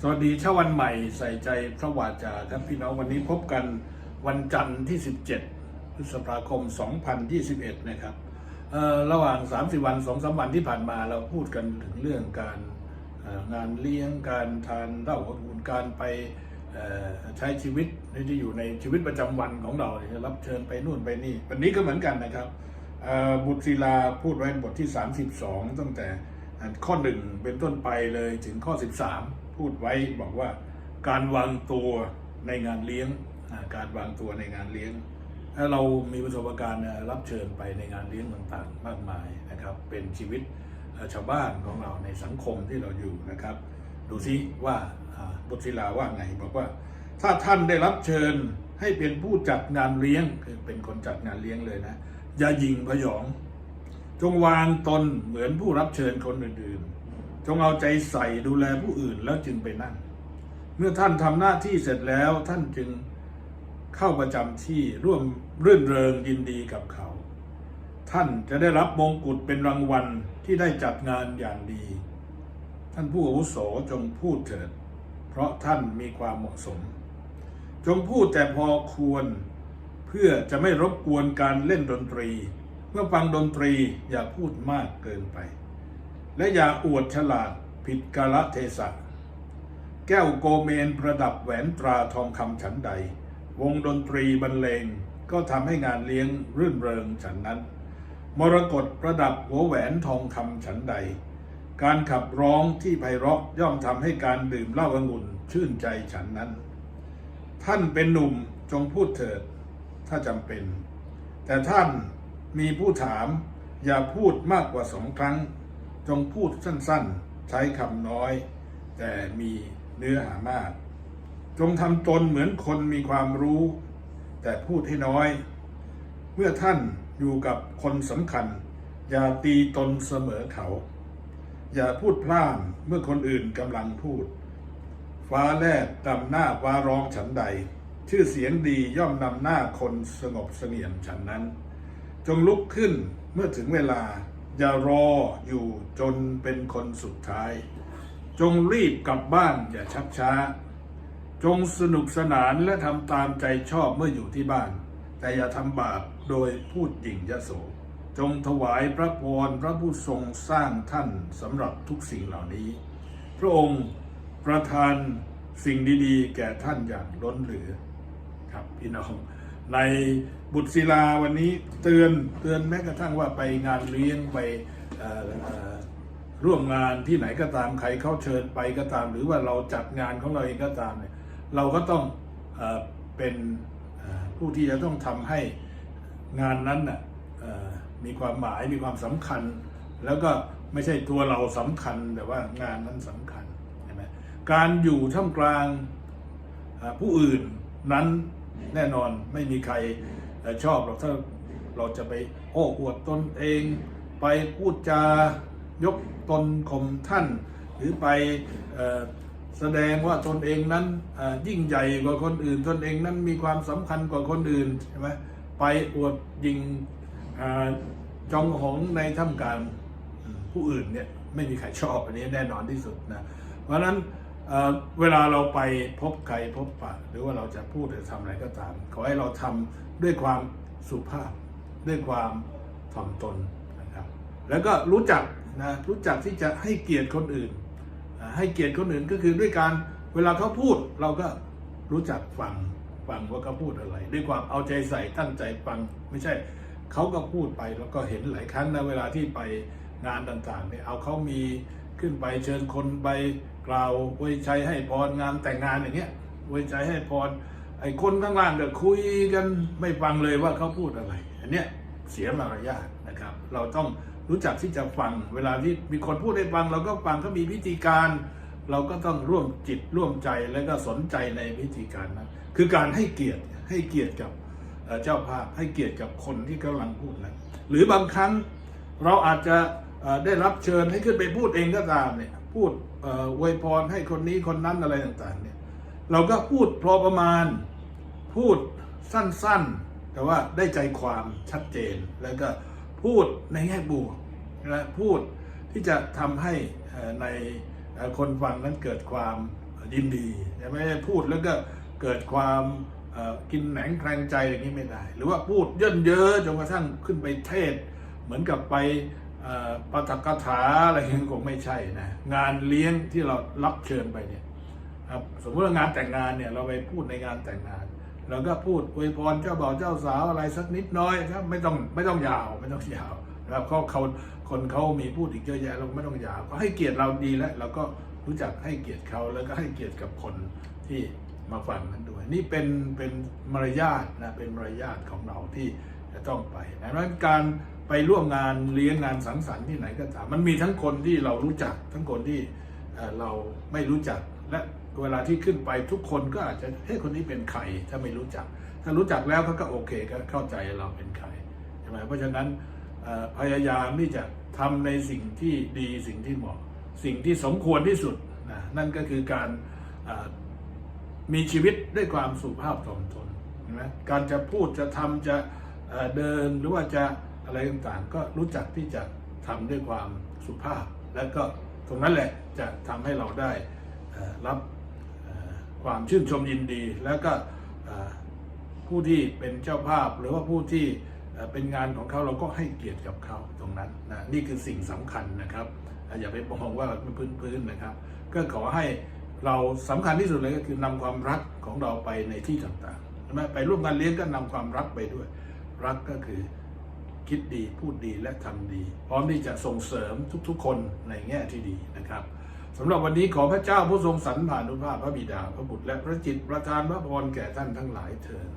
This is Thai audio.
สวัสดีเช้าวันใหม่ใส่ใจพระวาจาครับพี่น้องวันนี้พบกันวันจันทร์ที่ 17 พฤษภาคม 2021 นะครับเอ่อระหว่าง 30 วัน2 3วันที่ผ่านมาเราพูดกันถึงเรื่องการงานเลี้ยงการทานเล้าอบอุ่นการไปใช้ชีวิตที่อยู่ในชีวิตประจำวันของเราเนี่ยรับเชิญไปนู่นไปนี่ วันนี้ก็เหมือนกันนะครับบุตรศิลาพูดไว้บทที่ 32 ตั้งแต่ข้อหนึ่งเป็นต้นไปเลยถึงข้อ 13 พูดไว้บอกว่า การวางตัวในงานเลี้ยง การวางตัวในงานเลี้ยงถ้าเรามีประสบการณ์รับเชิญไปในงานเลี้ยงต่างๆ มากมายนะครับ เป็นชีวิตชาวบ้านของเราในสังคมที่เราอยู่นะครับ ดูซิว่าอ่าบทศิลาว่าไงบอกว่า ถ้าท่านได้รับเชิญให้เป็นผู้จัดงานเลี้ยงคือเป็นคนจัดงานเลี้ยงเลยนะอย่ายิงพยอง จงวางตนเหมือนผู้รับเชิญคนอื่นๆ จงเอาใจใส่ดูแลผู้อื่นแล้วจึงไปนั่ง เมื่อท่านทำหน้าที่เสร็จแล้วท่านจึงเข้าประจำที่ร่วมรื่นเริงยินดีกับเขา ท่านจะได้รับมงกุฎเป็นรางวัลที่ได้จัดงานอย่างดี ท่านผู้อาวุโสจงพูดเถิด เพราะท่านมีความเหมาะสม จงพูดแต่พอควร เพื่อจะไม่รบกวนการเล่นดนตรี เมื่อฟังดนตรีอย่าพูดมากเกินไป และอย่าอวดฉลาดผิดกาลเทศะ แก้วโกเมนประดับแหวนตราทองคำฉันใด วงดนตรีบรรเลงก็ทำให้งานเลี้ยงรื่นเริงฉันนั้น มรกตประดับหัวแหวนทองคำฉันใด การขับร้องที่ไพเราะย่อมทำให้การดื่มเหล้าองุ่นชื่นใจฉันนั้น ท่านเป็นหนุ่มจงพูดเถิด ถ้าจำเป็น แต่ท่านมีผู้ถามอย่าพูดมากกว่าสองครั้ง จงพูดสั้นๆ ใช้คำน้อย แต่มีเนื้อหามาก จงทำตนเหมือนคนมีความรู้ แต่พูดให้น้อย เมื่อท่านอยู่กับคนสำคัญ อย่าตีตนเสมอเขา อย่าพูดพล่ามเมื่อคนอื่นกำลังพูด ฟ้าแลบดำหน้าฟ้าร้องฉันใด ชื่อเสียงดีย่อมนำหน้าคนสงบเสงี่ยมฉันนั้น จงลุกขึ้นเมื่อถึงเวลา อย่ารออยู่จนเป็นคนสุดท้าย จงรีบกลับบ้านอย่าชักช้า จงสนุกสนานและทำตามใจชอบเมื่ออยู่ที่บ้าน แต่อย่าทำบาปโดยพูดหยิ่งยโส จงถวายพระพรพระผู้ทรงสร้างท่านสำหรับทุกสิ่งเหล่านี้ พระองค์ประทานสิ่งดีๆ แก่ท่านอย่างล้นเหลือครับพี่น้อง ในบุตรศิลาวันนี้เตือนเตือนแม้กระทั่งว่าไปงานเลี้ยงไปร่วมงานที่ไหนก็ตามใครเขาเชิญไปก็ตาม หรือว่าเราจัดงานของเราเองก็ตามเนี่ยเราก็ต้องเอเป็นผู้ที่จะต้องทำให้งานนั้นน่ะมีความหมายมีความสำคัญ แล้วก็ไม่ใช่ตัวเราสำคัญแต่ว่างานนั้นสำคัญใช่ไหมการอยู่ท่ามกลางผู้อื่นนั้น แน่นอนไม่มีใครเอ่ชอบหรอกถ้าเราจะไปโอ้อวดตนเอง ไปพูดจายกตนข่มท่าน หรือไปแสดงว่าตนเองนั้นยิ่งใหญ่กว่าคนอื่น ตนเองนั้นมีความสำคัญกว่าคนอื่นใช่ไหมไปอวดยิงจองหองในท่ามกลางผู้อื่นเนี่ยไม่มีใครชอบอันนี้แน่นอนที่สุดนะเพราะนั้น เวลาเราไปพบใครพบปะหรือว่าเราจะพูดหรือทำอะไรก็ตาม ขอให้เราทำด้วยความสุภาพ ด้วยความถ่อมตนนะครับ แล้วก็รู้จักนะรู้จักที่จะให้เกียรติคนอื่น ให้เกียรติคนอื่นก็คือด้วยการเวลาเขาพูดเราก็รู้จักฟังฟังว่าเขาพูดอะไร ด้วยความเอาใจใส่ตั้งใจฟังไม่ใช่เขาก็พูดไปแล้วก็เห็นหลายครั้งนะเวลาที่ไปงานต่างๆเนี่ยเอาเขามี ขึ้นไปเชิญคนไปกล่าวอวยชัยให้พรงานแต่งงานอย่างเงี้ยอวยชัยให้พรไอ้คนข้างล่างก็คุยกันไม่ฟังเลยว่าเขาพูดอะไร อันเนี้ยเสียมารยาทนะครับ เราต้องรู้จักที่จะฟัง เวลาที่มีคนพูดให้ฟัง เราก็ฟังเขามีพิธีการ เราก็ต้องร่วมจิตร่วมใจแล้วก็สนใจในพิธีการนั้นคือการให้เกียรติให้เกียรติกับเจ้าภาพให้เกียรติกับคนที่กำลังพูดนั้นหรือบางครั้งเราอาจจะ ได้รับเชิญให้ขึ้นไปพูดเองก็ตามเนี่ยพูดเอ่ออวยพรให้คนนี้คนนั้นอะไรต่างๆเนี่ยเราก็พูดพอประมาณพูดสั้นๆ แต่ว่าได้ใจความชัดเจน แล้วก็พูดในแง่บวกและพูดที่จะทำให้ในคนฟังนั้นเกิดความยินดีไม่ได้พูดแล้วก็เกิดความกินแหนงแคลงใจอย่างนี้ไม่ได้ หรือว่าพูดเยินเยอะจนกระทั่งขึ้นไปเทศ เหมือนกับไป ปาฐกถาอะไรอย่างนี้คงไม่ใช่นะงานเลี้ยงที่เรารับเชิญไปเนี่ยครับสมมติว่างานแต่งงานเนี่ยเราไปพูดในงานแต่งงานเราก็พูดอวยพรเจ้าบ่าวเจ้าสาวอะไรสักนิดน้อยครับไม่ต้องไม่ต้องยาวไม่ต้องยาวนะครับเขาเขาคนเขามีพูดอีกเยอะแยะเราไม่ต้องยาวก็ให้เกียรติเราดีแล้วเราก็รู้จักให้เกียรติเขาแล้วก็ให้เกียรติกับคนที่มาฟังนั้นด้วย นี่เป็นเป็นมารยาทนะเป็นมารยาทของเราที่จะต้องไปดังนั้นการ ไปร่วมงานเลี้ยงงานสังสรรค์ที่ไหนก็ตามมันมีทั้งคนที่เรารู้จัก ทั้งคนที่เราไม่รู้จัก และเวลาที่ขึ้นไปทุกคนก็อาจจะเฮ้ยคนนี้เป็นใครถ้าไม่รู้จัก ถ้ารู้จักแล้วเขาก็โอเคก็เข้าใจเราเป็นใครใช่ไหมเพราะฉะนั้นพยายามที่จะทำในสิ่งที่ดีสิ่งที่เหมาะ สิ่งที่สมควรที่สุดนะนั่นก็คือการมีชีวิตด้วยความสุภาพถ่อมตนนะการจะพูดจะทำจะเดินหรือว่าจะ อะไรต่างๆ ก็รู้จักที่จะทำด้วยความสุภาพ แล้วก็ตรงนั้นแหละจะทำให้เราได้รับความชื่นชมยินดี แล้วก็ผู้ที่เป็นเจ้าภาพหรือว่าผู้ที่เป็นงานของเขาเราก็ให้เกียรติกับเขาตรงนั้นนะนี่คือสิ่งสำคัญนะครับ อย่าไปมองว่ามันพื้นๆนะครับ ก็ขอให้เราสำคัญที่สุดเลยก็คือนำความรักของเราไปในที่ต่างๆใช่ไหมไปร่วมงานเลี้ยงก็นำความรักไปด้วย รักก็คือ คิดดีพูดดีและทำดี พร้อมที่จะส่งเสริมทุกๆ คนในแง่ที่ดีนะครับสำหรับวันนี้ขอพระเจ้าผู้ทรงสรรผ่านุภาพพระบิดา พระบุตรและพระจิตประทานพระพรแก่ท่านทั้งหลายเถิด